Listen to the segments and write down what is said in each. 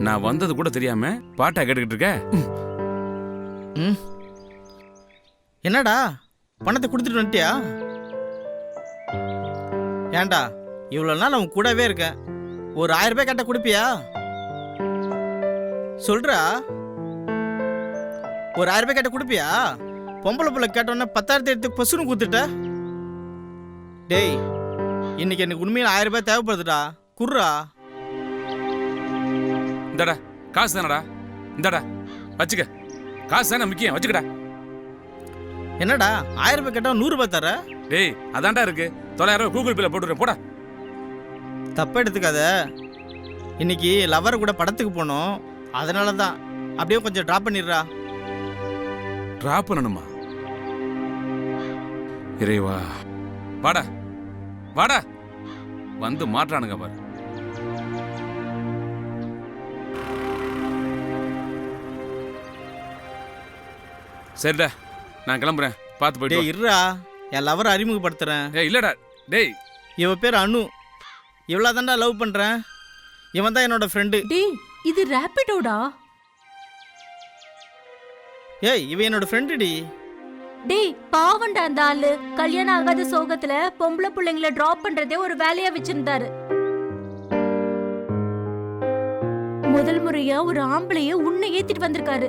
நான் வந்தது கூட தெரியாம பாட்டா கேட்டுக்கிட்டு இருக்க? ம். என்னடா? பணத்தை கொடுத்துட்டு வந்துட்டியா? ஏன்டா இவ்வளோ நாள் அவன் கூடவே இருக்கேன். ஒரு ஆயிரம் ரூபாய் கேட்டால் கொடுப்பியா? சொல்றா. ஒரு ஆயிரம் ரூபாய் கேட்ட கொடுப்பியா? பொம்பளை பிள்ளை கேட்டோன்னே பத்தாயிரத்தி எடுத்து பசுன்னு கொடுத்துட்ட. டேய் இன்னைக்கு எனக்கு உண்மையில் ஆயிரம் ரூபாய் தேவைப்படுதுடா. குர்ரா இந்தடா காசு தானடா? இந்தடா வச்சுக்க. காசு தானே முக்கியம் வச்சுக்கடா. என்னடா ஆயிரம் ரூபாய் கேட்டா நூறு ரூபாய் தர? டேய் அதான்டா இருக்கு. தொள்ளாயிரம் ரூபாய் கூகுள் பேல போட்டுறேன் போடா. தப்பா எடுத்துக்காத. இன்னைக்கு லவர் கூட படத்துக்கு போனோம். அதனால தான் அப்படியே கொஞ்சம் ட்ராப் பண்ணிடுறா. டிராப் பண்ணணுமா? இறைவா. வாடா. வாடா. வந்து மாற்றானுங்க பாரு. சரிடா நான் கிளம்புறேன். பார்த்து போயிட்டு டேய் இருடா. என் லவர் அறிமுகப்படுத்துறேன். ஏய் இல்லடா டேய். இவ பேர் அனு. இவ்வளோ தான்டா லவ் பண்ணுறேன் இவன் தான் என்னோட ஃப்ரெண்டு டேய் இது ரேபிடோடா? ஏய் இவன் என்னோட ஃப்ரெண்டு டி. டேய் பாவண்டா அந்த ஆளு. கல்யாணம் ஆகாத சோகத்துல பொம்பளை பிள்ளைங்கள டிராப் பண்றதே ஒரு வேலையா வச்சிருந்தாரு. முதல் முறையா ஒரு ஆம்பளைய உன்னை ஏத்திட்டு வந்திருக்காரு.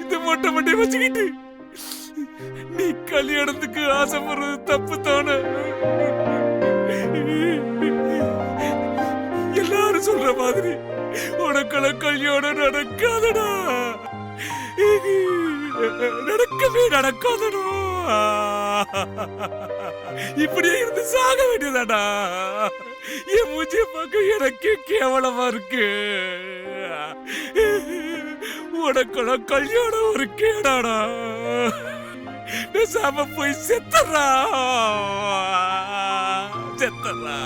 இந்த மொட்டை மண்டைய வச்சுக்கிட்டு நீ கல்யாணத்துக்கு ஆசைப்படுறது தப்பு. உனக்கெல்லாம் கல்யாணம் நடக்காதடா. நடக்கவே நடக்காதடா. இப்படியே இருந்து சாக வேண்டியதாடா. என் மூஞ்சிய பார்க்க எனக்கே கேவலமா இருக்கு. உனக்கெல்லாம் கல்யாணம் ஒரு கேடாடா பேசாம போய் செத்துறா. செத்துறா.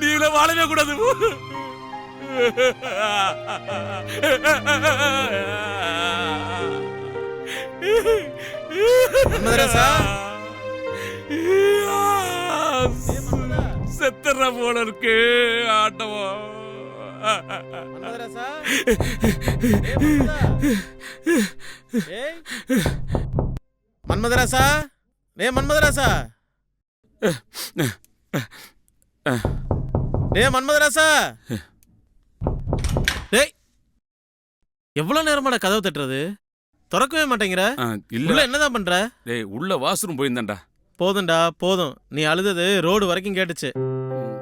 நீல வாழவே கூடாது. செத்துற போல இருக்கு ஆட்டவோ மன்மதராசா? டே மன்மதராசா. டே மன்மதராசா. டேய் எவ்வளவு நேரமாடா கதவு தட்டுறது? திறக்கவே மாட்டேங்கிற. ஆ, உள்ள இல்ல என்னதான் பண்ற? டேய் உள்ள வாஷ்ரூம் போயிருந்தேன்டா. போதும்டா போதும். நீ அழுதது ரோடு வரைக்கும் கேட்டுச்சு.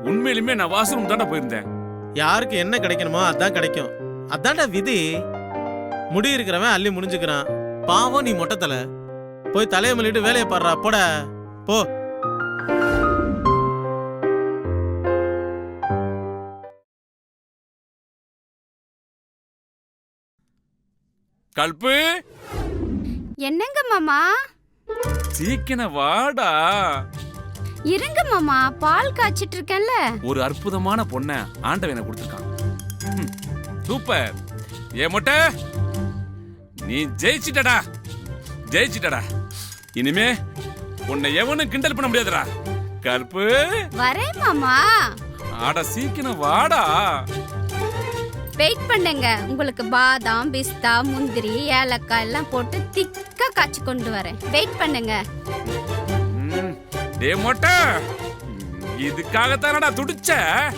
உண்மையிலுமே நான் வாஷ்ரூம் தான்டா போயிருந்தேன். யாருக்கு என்ன கிடைக்கணுமோ அதான் கிடைக்கும். அதான்டா விதி. முடி இருக்கிறவன் அள்ளி முடிஞ்சுக்கிறான். பாவம் நீ மொட்டை தலை. போய் தலையை மல்லிட்டு வேலையை பாடுறா. போட. போ. கல்பு! என்னங்க மாமா? சீக்கிரம் வாடா. இருங்க மாமா பால் காய்ச்சிட்டு இருக்கேன்ல ஒரு அற்புதமான பொண்ண ஆண்டவன் கொடுத்துருக்கான். ம், சூப்பர். ஏ மொட்டை நீ ஜெயிச்சிட்டடா. ஜெயிச்சிட்டடா. இனிமே உன்னை எவனும் கிண்டல் பண்ண முடியாதுடா. கருப்பு வரேன் மாமா. ஆட சீக்கிரம் வாடா. வெயிட் பண்ணுங்க. உங்களுக்கு பாதாம் பிஸ்தா முந்திரி ஏலக்காய் எல்லாம் போட்டு திக்கா காய்ச்சி கொண்டு வரேன். வெயிட் பண்ணுங்க. டே டேய் மொட்டை. இதுக்காகத்தானடா துடிச்ச?